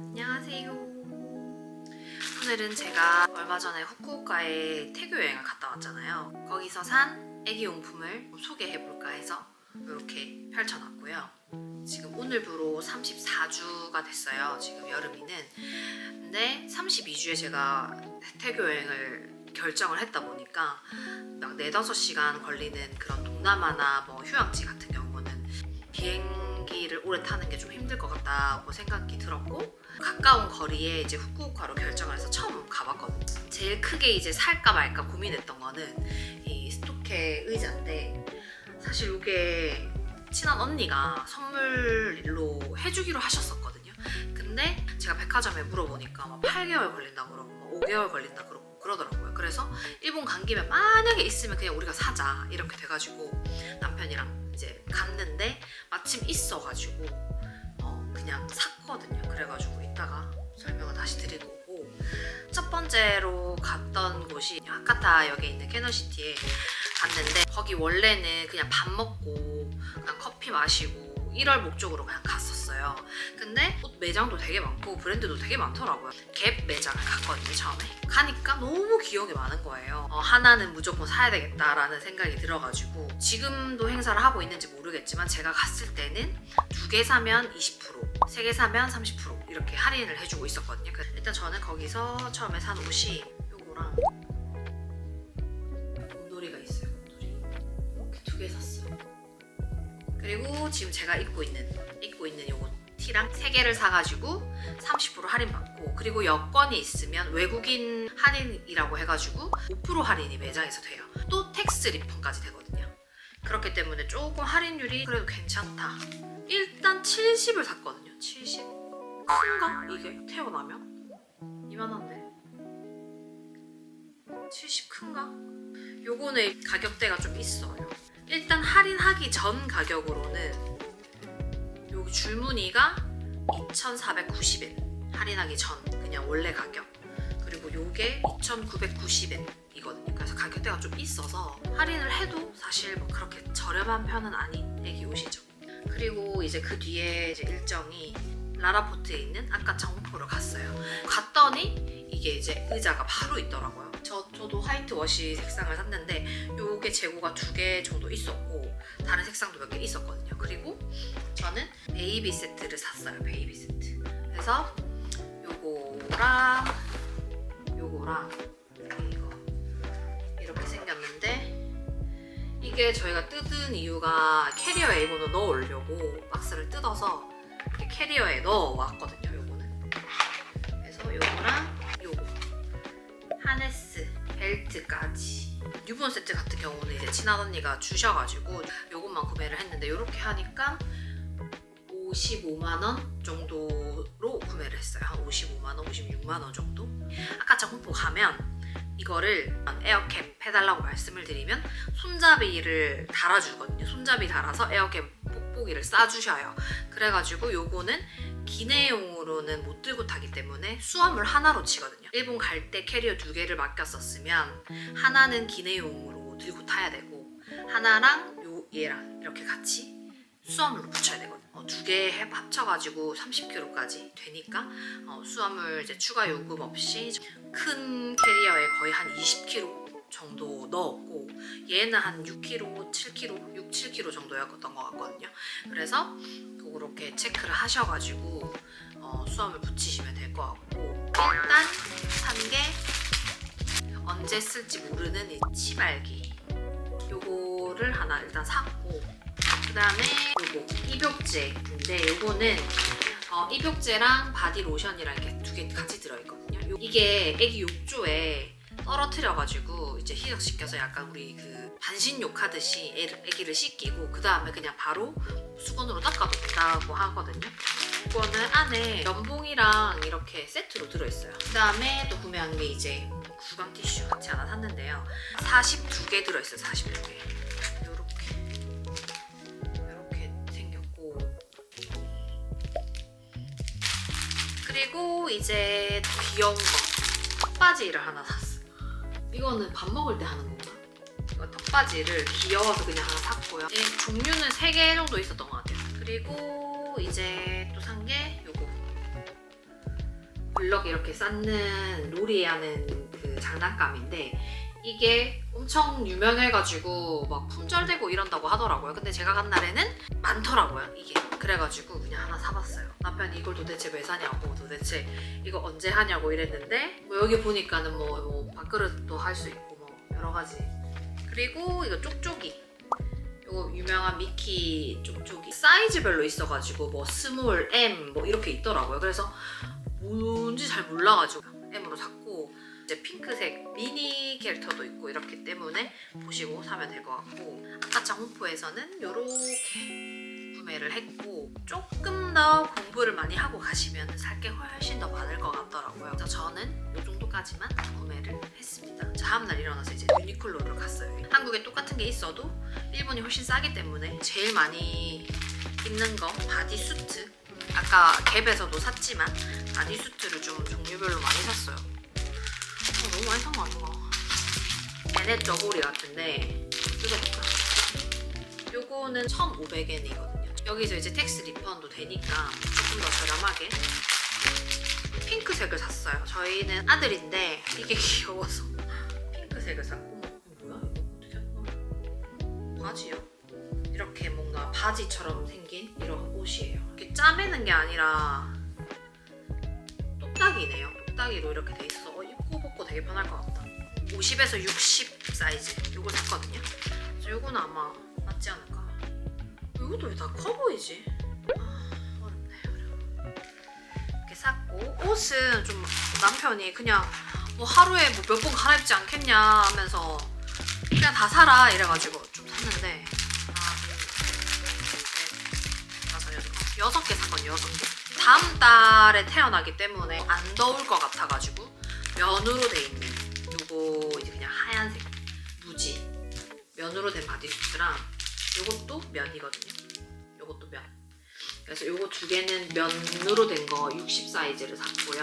안녕하세요. 오늘은 제가 얼마 전에 후쿠오카에 태교 여행을 갔다 왔잖아요. 거기서 산 애기 용품을 소개해 볼까 해서 이렇게 펼쳐놨고요. 지금 오늘부로 34주가 됐어요. 지금 여름이는. 근데 32주에 제가 태교 여행을 결정을 했다 보니까 막 4, 5시간 걸리는 그런 동남아나 뭐 휴양지 같은 경우는 비행기를 오래 타는 게 좀 힘들 것 같다고 생각이 들었고 가까운 거리에 이제 후쿠오카로 결정을 해서 처음 가봤거든요. 제일 크게 이제 살까 말까 고민했던 거는 이 스토케 의자인데 사실 이게 친한 언니가 선물로 해주기로 하셨었거든요. 근데 제가 백화점에 물어보니까 막 8개월 걸린다 그러고 막 5개월 걸린다 그러고 그러더라고요. 그래서 일본 간 김에 만약에 있으면 그냥 우리가 사자 이렇게 돼가지고 남편이랑 이제 갔는데 마침 있어가지고 어, 그냥 샀거든요. 그래가지고 이따가 설명을 다시 드리고 오고 첫 번째로 갔던 곳이 하카타역에 있는 캐너시티에 갔는데 거기 원래는 그냥 밥 먹고 그냥 커피 마시고 이럴 목적으로 그냥 갔었어요. 근데 옷 매장도 되게 많고 브랜드도 되게 많더라고요. 갭 매장을 갔거든요 처음에. 가니까 너무 기억이 많은 거예요. 어, 하나는 무조건 사야 되겠다라는 생각이 들어가지고 지금도 행사를 하고 있는지 모르겠지만 제가 갔을 때는 두 개 사면 20%, 세 개 사면 30% 이렇게 할인을 해주고 있었거든요. 그래서 일단 저는 거기서 처음에 산 옷이 요거랑 지금 제가 입고 있는 입고 있는 요거 티랑 세 개를 사가지고 30% 할인 받고 그리고 여권이 있으면 외국인 할인이라고 해가지고 5% 할인이 매장에서 돼요. 또 텍스 리펀까지 되거든요. 그렇기 때문에 조금 할인율이 그래도 괜찮다. 일단 70을 샀거든요. 70 큰가 이게 태어나면 이만한데 70 큰가? 요거는 가격대가 좀 있어요. 일단 할인하기 전 가격으로는 여기 줄무늬가 2,490엔 할인하기 전 그냥 원래 가격 그리고 요게 2,990엔이거든요. 그래서 가격대가 좀 있어서 할인을 해도 사실 뭐 그렇게 저렴한 편은 아닌 애기 옷이죠. 그리고 이제 그 뒤에 이제 일정이 라라포트에 있는 아까 정포를 갔어요. 갔더니 이게 이제 의자가 바로 있더라고요. 저, 저도 화이트 워시 색상을 샀는데 요게 재고가 두 개 정도 있었고 다른 색상도 몇 개 있었거든요. 그리고 저는 베이비 세트를 샀어요. 베이비 세트. 그래서 요거랑 요거랑 이거 이렇게 생겼는데 이게 저희가 뜯은 이유가 캐리어에 이거는 넣어 오려고 박스를 뜯어서 캐리어에 넣어 왔거든요. 요거는. 그래서 요거랑 요거 하네스 벨트까지 유분 세트 같은 경우는 이제 친한 언니가 주셔가지고 요것만 구매를 했는데 이렇게 하니까 55만 원 정도로 구매를 했어요. 한 55만 원, 56만 원 정도. 아까 정포 가면 이거를 에어캡 해달라고 말씀을 드리면 손잡이를 달아주거든요. 손잡이 달아서 에어캡 뽁뽁이를 싸주셔요. 그래가지고 요거는 기내용으로는 못 들고 타기 때문에 수화물 하나로 치거든요. 일본 갈 때 캐리어 두 개를 맡겼었으면 하나는 기내용으로 들고 타야 되고 하나랑 요 얘랑 이렇게 같이 수화물로 붙여야 되거든요. 어, 두개 합쳐가지고 30kg까지 되니까 어, 수화물 이제 추가 요금 없이 큰 캐리어에 거의 한 20kg 정도 넣었고 얘는 한 6kg, 7kg, 6, 7kg 정도였던 것 같거든요. 그래서 그렇게 체크를 하셔가지고 어, 수화물 붙이시면 될 것 같고 일단 산게 언제 쓸지 모르는 이 치발기 요거를 하나 일단 샀고 그 다음에 요거 입욕제인데 요거는 어, 입욕제랑 바디 로션이랑 이렇게 두 개 같이 들어있거든요. 요- 이게 애기 욕조에 떨어뜨려가지고 이제 희석시켜서 약간 우리 그 반신욕 하듯이 애기를 씻기고 그 다음에 그냥 바로 수건으로 닦아도 된다고 하거든요. 이거는 안에 면봉이랑 이렇게 세트로 들어있어요. 그 다음에 또 구매한 게 이제 구강 티슈 같이 하나 샀는데요. 42개 들어있어요. 42개. 요렇게 이렇게 생겼고 그리고 이제 또 귀여운 거 턱바지를 하나 샀어. 이거는 밥 먹을 때 하는 건가? 이거 턱바지를 귀여워서 그냥 하나 샀고요. 이 종류는 3개 정도 있었던 것 같아요. 그리고 이제 또 산 게 요거 블럭 이렇게 쌓는 로리하는 그 장난감인데 이게 엄청 유명해가지고 막 품절되고 이런다고 하더라고요. 근데 제가 간 날에는 많더라고요, 이게. 그래가지고 그냥 하나 사봤어요. 남편이 이걸 도대체 왜 사냐고, 도대체 이거 언제 하냐고 이랬는데, 뭐 여기 보니까는 뭐, 뭐 밥그릇도 할 수 있고 뭐 여러 가지. 그리고 이거 쪽쪽이. 이거 유명한 미키 쪽쪽이 사이즈별로 있어가지고 뭐 스몰, M 뭐 이렇게 있더라고요. 그래서 뭔지 잘 몰라가지고 M으로 샀고 이제 핑크색 미니 캐릭터도 있고 이렇기 때문에 보시고 사면 될 것 같고 아까짱 홈프에서는 이렇게 구매를 했고 조금 더 공부를 많이 하고 가시면 살 게 훨씬 더 많을 것 같더라고요. 그래서 저는 이 정도까지만 구매를 했습니다. 다음날 일어나서 이제 유니클로를 갔어요. 한국에 똑같은 게 있어도 일본이 훨씬 싸기 때문에 제일 많이 입는 거 바디수트 아까 갭에서도 샀지만 바디수트를 좀 종류별로 많이 샀어요. 어, 너무 많이 산 거 아닌가? 베넷 저고리 같은데 뜯어볼까? 요거는 1,500엔이거든요. 여기서 이제 텍스 리펀도 되니까 조금 더 저렴하게 핑크색을 샀어요. 저희는 아들인데 이게 귀여워서 핑크색을 샀고 뭐야? 이거 어떻게 하는 거야? 바지요? 이렇게 뭔가 바지처럼 생긴 이런 옷이에요. 이렇게 짜매는 게 아니라 똑딱이네요. 똑딱이로 이렇게 돼 있어 벗고 되게 편할 것 같다. 50에서 60 사이즈 이걸 샀거든요. 그래서 이거는 아마 맞지 않을까. 이것도 왜 다 커 보이지? 아, 어렵네 어려워. 이렇게 샀고 옷은 좀 남편이 그냥 뭐 하루에 뭐 몇 번 갈아입지 않겠냐 하면서 그냥 다 사라 이래가지고 좀 샀는데 하나 둘셋넷 다섯 여섯 어, 여섯 개 샀거든요 여섯 개 다음 달에 태어나기 때문에 안 더울 것 같아가지고 면으로 돼 있는 요거 이제 그냥 하얀색 무지. 면으로 된 바디수트랑 요것도 면이거든요. 요것도 면. 그래서 요거 두 개는 면으로 된 거 60 사이즈를 샀고요.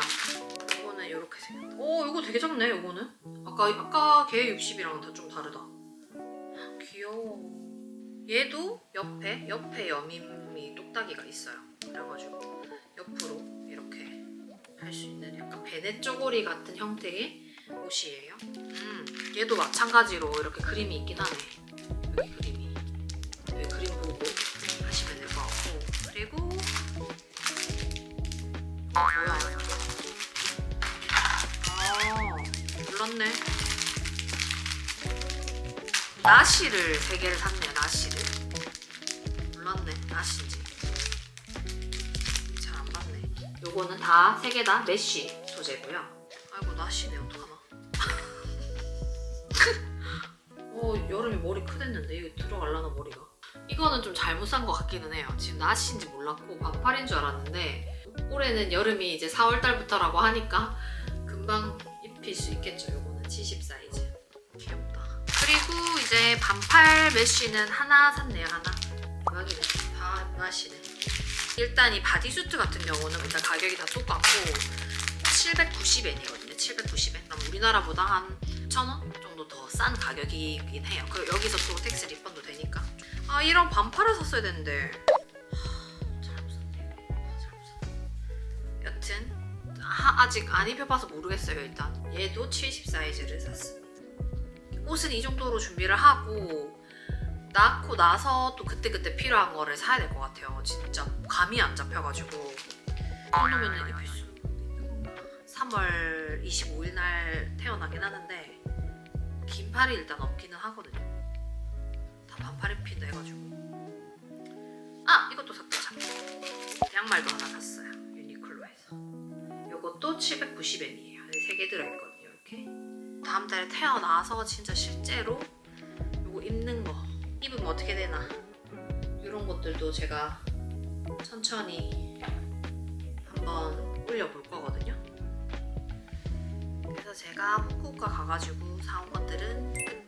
요거는 요렇게 생겼다 오 요거 되게 작네 요거는. 아까 아까 걔 60이랑 좀 다르다. 귀여워. 얘도 옆에 옆에 여밈이 똑딱이가 있어요. 그래가지고 옆으로 할 수 있는 약간 베네 쪼고리 같은 형태의 옷이에요. 음 얘도 마찬가지로 이렇게 그림이 있긴 하네. 여기 그림이. 여기 그림 보고 하시면 될 것 같고. 그리고 뭐야 아 몰랐네. 나시를 세 개를 샀네요 나시를. 몰랐네 나시인지 요거는 다 세 개 다 메쉬 소재고요. 아이고 나시네 어떡하나. 어 여름에 머리 크댔는데 이거 들어갈라나 머리가? 이거는 좀 잘못 산 것 같기는 해요. 지금 나시인지 몰랐고 반팔인 줄 알았는데 올해는 여름이 이제 4월 달부터라고 하니까 금방 입힐 수 있겠죠. 요거는 70 사이즈. 귀엽다. 그리고 이제 반팔 메쉬는 하나 샀네요 하나 대박이네 다 나시네 일단 이 바디수트 같은 경우는 일단 가격이 다 똑같고 790엔이거든요. 790엔? 그럼 우리나라보다 한 1,000원 정도 더 싼 가격이긴 해요. 그 여기서 또 텍스 리펀도 되니까. 아 이런 반팔을 샀어야 되는데. 하, 잘못 샀네. 아, 잘못 여튼 하- 아직 안 입혀봐서 모르겠어요 일단. 얘도 70 사이즈를 샀습니다. 옷은 이 정도로 준비를 하고 낳고 나서 또 그때그때 필요한 거를 사야 될 것 같아요. 진짜 감이 안 잡혀가지고. 있는 건가 3월 25일 날 태어나긴 하는데 긴 팔이 일단 없기는 하거든요. 다 반팔 입힌다 해가지고. 아 이것도 샀다 참. 양말도 하나 샀어요 유니클로에서. 이것도 790엔이에요. 3개 들어있거든요 이렇게. 다음 달에 태어나서 진짜 실제로 요거 입는 거 입으면 어떻게 되나? 이런 것들도 제가 천천히 한번 올려볼 거거든요. 그래서 제가 후쿠오카 가가지고 사온 것들은